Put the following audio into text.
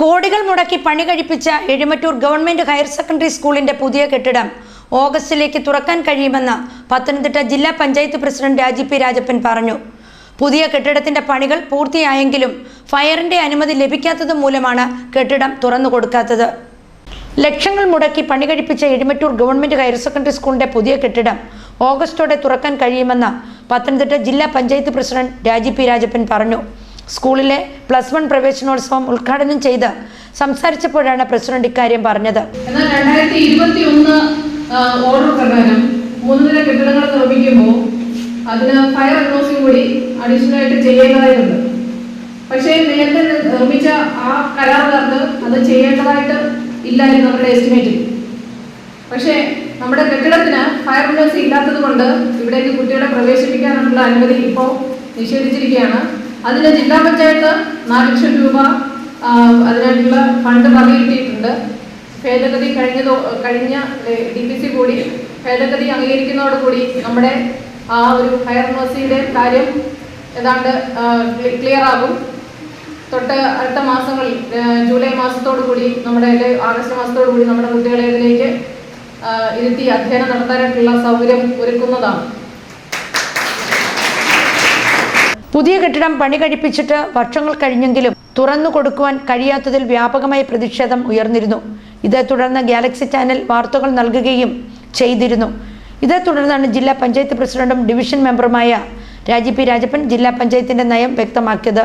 കോടികൾ മുടക്കി പണി കഴിപ്പിച്ച എഴുമറ്റൂർ ഗവൺമെന്റ് ഹയർ സെക്കൻഡറി സ്കൂളിന്റെ പുതിയ കെട്ടിടം ഓഗസ്റ്റിലേക്ക് തുറക്കാൻ കഴിയുമെന്ന് പത്തനംതിട്ട ജില്ലാ പഞ്ചായത്ത് പ്രസിഡന്റ് രാജി പി രാജപ്പൻ പറഞ്ഞു. പുതിയ കെട്ടിടത്തിന്റെ പണികൾ പൂർത്തിയായെങ്കിലും ഫയറിന്റെ അനുമതി ലഭിക്കാത്തത് മൂലമാണ് കെട്ടിടം തുറന്നു കൊടുക്കാത്തത്. ലക്ഷങ്ങൾ മുടക്കി പണി കഴിപ്പിച്ച എഴുമറ്റൂർ ഗവൺമെന്റ് ഹയർ സെക്കൻഡറി സ്കൂളിന്റെ പുതിയ കെട്ടിടം ഓഗസ്റ്റോടെ തുറക്കാൻ കഴിയുമെന്ന് പത്തനംതിട്ട ജില്ലാ പഞ്ചായത്ത് പ്രസിഡന്റ് രാജി പി രാജപ്പൻ പറഞ്ഞു. സ്കൂളിലെ പ്ലസ് വൺ പ്രവേശനോത്സവം ഉദ്ഘാടനം ചെയ്ത് സംസാരിച്ചപ്പോഴാണ് പ്രസിഡന്റ് ഇക്കാര്യം പറഞ്ഞത്. എന്നാൽ രണ്ടായിരത്തി ഇരുപത്തി ഒന്ന് ഓർഡർ പ്രകാരം മൂന്ന് നില കെട്ടിടങ്ങൾ നിർമ്മിക്കുമ്പോൾ അതിന് ഫയർ എൻഒസി കൂടി അഡീഷണൽ ആയിട്ട് ചെയ്യേണ്ടതായിട്ടുണ്ട്. പക്ഷേ നേരത്തെ നിർമ്മിച്ച ആ കരാറുകാർക്ക് അത് ചെയ്യേണ്ടതായിട്ട് ഇല്ലായിരുന്നു അവരുടെ എസ്റ്റിമേറ്റിൽ പക്ഷേ നമ്മുടെ കെട്ടിടത്തിന് ഫയർ എൻഒസി ഇല്ലാത്തത് കൊണ്ട് ഇവിടേക്ക് കുട്ടികളെ പ്രവേശിപ്പിക്കാനുള്ള അനുമതി ഇപ്പോൾ നിഷേധിച്ചിരിക്കുകയാണ്. അതിന് ജില്ലാ പഞ്ചായത്ത് നാല് ലക്ഷം രൂപ അതിനായിട്ടുള്ള ഫണ്ട് വകയിരുത്തിയിട്ടുണ്ട് ഭേദഗതി കഴിഞ്ഞ കഴിഞ്ഞ ഡി പി സി കൂടി ഭേദഗതി അംഗീകരിക്കുന്നതോടുകൂടി നമ്മുടെ ആ ഒരു ഹയർ യൂണിവേഴ്സിറ്റിയുടെ കാര്യം ഏതാണ്ട് ക്ലിയർ ആകും. തൊട്ട് അടുത്ത മാസങ്ങളിൽ ജൂലൈ മാസത്തോടു കൂടി നമ്മുടെ ആഗസ്റ്റ് മാസത്തോടു കൂടി നമ്മുടെ കുട്ടികളെ ഇതിലേക്ക് ഇരുത്തി അധ്യയനം നടത്താനായിട്ടുള്ള സൗകര്യം ഒരുക്കുന്നതാണ്. പുതിയ കെട്ടിടം പണി കഴിപ്പിച്ചിട്ട് വർഷങ്ങൾ കഴിഞ്ഞെങ്കിലും തുറന്നു കൊടുക്കുവാൻ കഴിയാത്തതിൽ വ്യാപകമായ പ്രതിഷേധം ഉയർന്നിരുന്നു. ഇതേ തുടർന്ന് ഗാലക്സി ചാനൽ വാർത്തകൾ നൽകുകയും ചെയ്തിരുന്നു. ഇതേ തുടർന്നാണ് ജില്ലാ പഞ്ചായത്ത് പ്രസിഡന്റും ഡിവിഷൻ മെമ്പറുമായ രാജി പി രാജപ്പൻ ജില്ലാ പഞ്ചായത്തിന്റെ നയം വ്യക്തമാക്കിയത്.